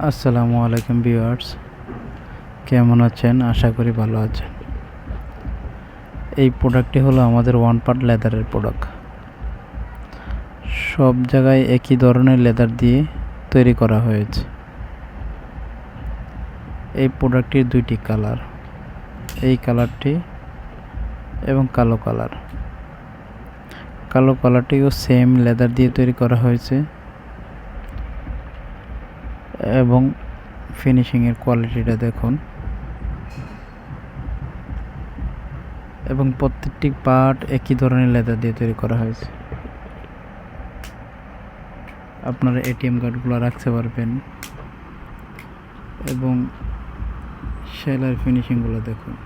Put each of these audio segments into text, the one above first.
আসসালামু আলাইকুম ভিউয়ার্স। কেমন আছেন? আশা করি ভালো আছেন। এই প্রোডাক্টটি হলো আমাদের ওয়ান পার্ট লেদারের প্রোডাক্ট। সব জায়গায় একই ধরনের লেদার দিয়ে তৈরি করা হয়েছে। এই প্রোডাক্টটির দুইটি কালার। এই কালারটি এবং কালো কালার। কালো কালারটিও সেম লেদার দিয়ে তৈরি করা হয়েছে। এবং ফিনিশিংয়ের কোয়ালিটিটা দেখুন। এবং প্রত্যেকটি পার্ট একই ধরনের লেদার দিয়ে তৈরি করা হয়েছে। আপনারা এটিএম কার্ডগুলো রাখতে পারবেন। এবং সেলার ফিনিশিংগুলো দেখুন।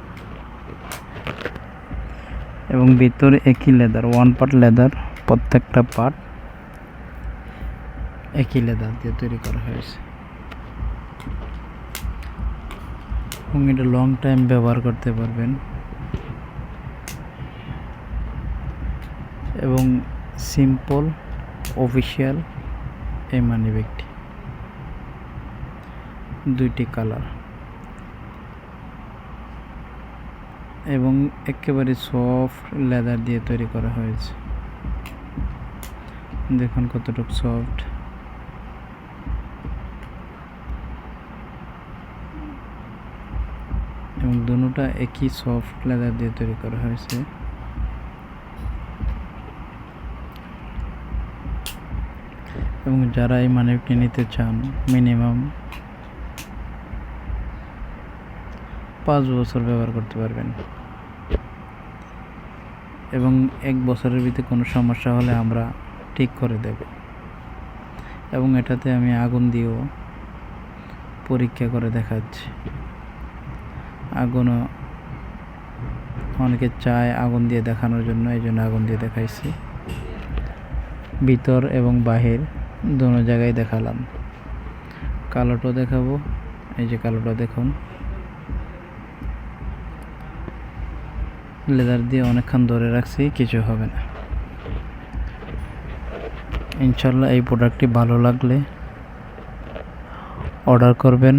এবং ভিতরে একই লেদার ওয়ান পার্ট লেদার প্রত্যেকটা পার্ট একই লেদার দিয়ে তৈরি করা হয়েছে। এবং এটা লং টাইম ব্যবহার করতে পারবেন। এবং সিম্পল অফিসিয়াল এই মানি ব্যাগটি দুইটি কালার এবং একেবারে সফট লেদার দিয়ে তৈরি করা হয়েছে। দেখুন কতটুকু সফট এবং দুটোটা একই সফট লেদার দিয়ে তৈরি করা হয়েছে। এবং যারা এই মানিকটি নিতে চান, মিনিমাম পাঁচ বছর ব্যবহার করতে পারবেন। এবং এক বছরের ভিতরে কোনো সমস্যা হলে আমরা ঠিক করে দেব। এবং এটাতে আমি আগুন দিয়েও পরীক্ষা করে দেখাচ্ছি। আগুনও অনেকে চায় আগুন দিয়ে দেখানোর জন্য, এই জন্য আগুন দিয়ে দেখাইছি। ভিতর এবং বাহির দোনো জায়গায় দেখালাম। কালোটা দেখাবো, এই যে কালোটা দেখুন। লেদার দিয়ে অনেকক্ষণ ধরে রাখছি, কিছু হবে না। ইনশাল্লাহ এই প্রোডাক্টটি ভালো লাগলে অর্ডার করবেন।